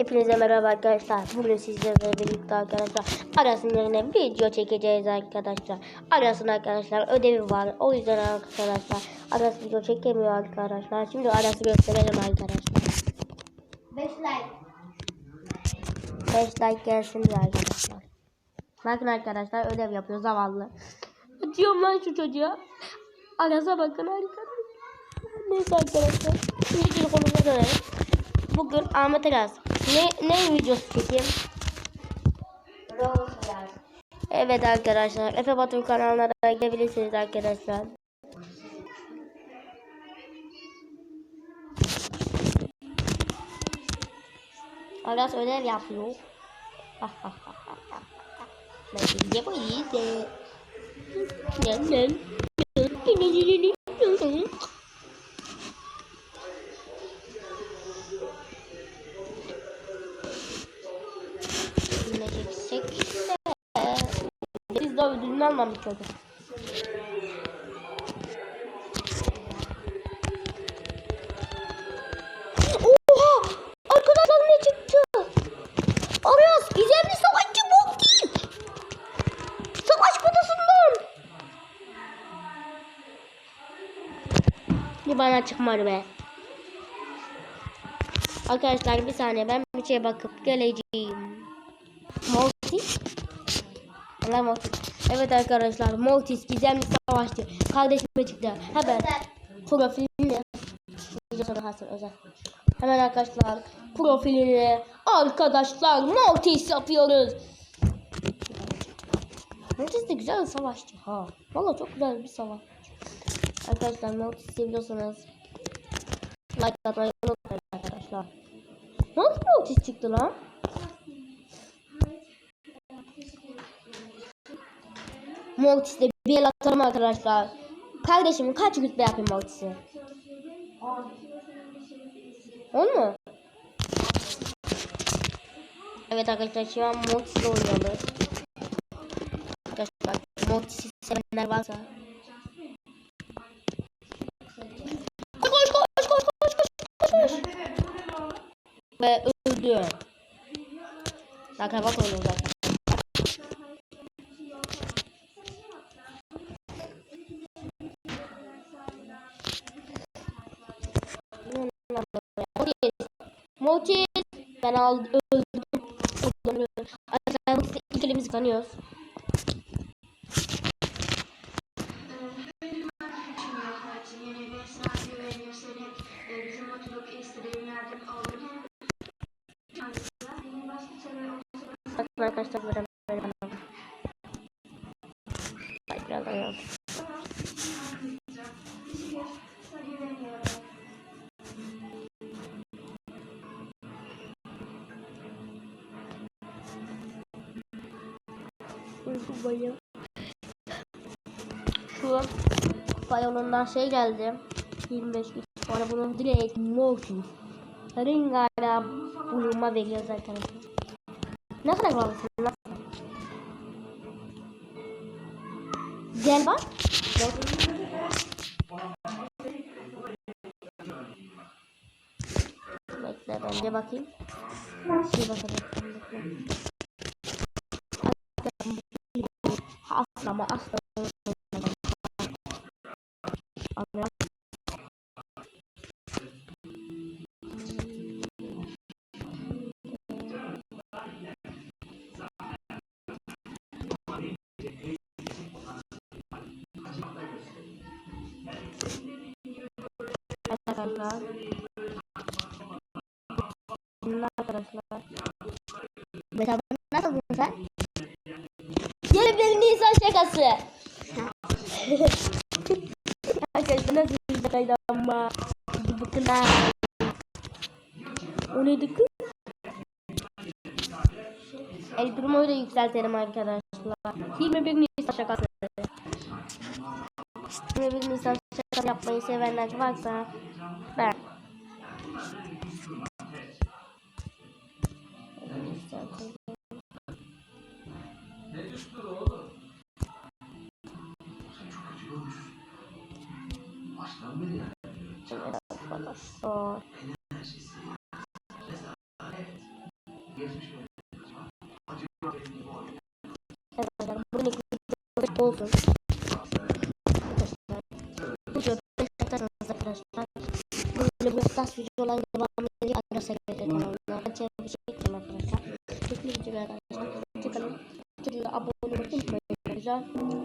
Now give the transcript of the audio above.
Hepinize merhaba arkadaşlar. Bugün sizlerle birlikte arkadaşlar Aras'ın yerine video çekeceğiz arkadaşlar. Aras'ın arkadaşlar ödevi var. O yüzden arkadaşlar Aras video çekemiyor arkadaşlar. Şimdi Aras'ı gösterelim arkadaşlar. 5 like. 5 like gelsin diye arkadaşlar. Bakın arkadaşlar ödev yapıyor zavallı. Acıyorum lan şu çocuğa. Aras'a bakın arkadaşlar. Neyse arkadaşlar. Şimdi telefonumuza dönelim. Bugün Ahmet Aras. Ne, ne videosu çekeyim? Evet arkadaşlar. Efe Batur kanalına da gidebilirsiniz arkadaşlar. Aras ödev yapıyor. ben de. Nem nem. Yine Ödülünü almamış çocuk. Oha! Arkadaşlar ne çıktı? Aras gizemli savaşçı bok değil. Savaş kutusundan. Bir bana çıkmadı be. Arkadaşlar bir saniye ben bir şeye bakıp geleceğim. Mortis. Evet arkadaşlar Mortis gizemli savaşçı. Kardeşime çıktı. Hemen profilini özel. Hemen arkadaşlar profilini arkadaşlar Mortis yapıyoruz. Mortis de güzel bir savaşçı ha. Valla çok güzel bir savaşçı. Arkadaşlar Mortis seviyorsanız like atmayı unutmayın arkadaşlar. Nasıl Mortis çıktı lan? Mortis'te bir el atalım arkadaşlar. Kardeşim kaç rütbe yapayım Mortis'i? 10 mu? Evet arkadaşlar şu an Mortis'le oynuyoruz. Arkadaşlar Mortis'i sevenler varsa. Ve öldü. Akraba oynuyor zaten. Mortis. Ben aldım. Öldüm. Arkadaşlar elimizi kanıyoruz. Arkadaşlar Uyku bayım. Şu kupa yolundan şey geldi. 25 gün sonra bunu direkt Mortis. Ringara bulunma veriyor zaten. Ne kadar bağlısın lan? Gel bak. Bekle ben de bakayım. Şey bakalım. Bekle. Asla ama asla. Arkadaşlar. Bunlar arkadaşlar. Nasıl buldun sen? Şakası. arkadaşlar nasıl bir şakaydı ama. Bakın ha. O neydi kız? El Primo'yu da yükseltelim arkadaşlar. 21 Nisan şakası. 21 Nisan şakası yapmayı sevenler varsa ben. Arkadaşlar. Evet şey.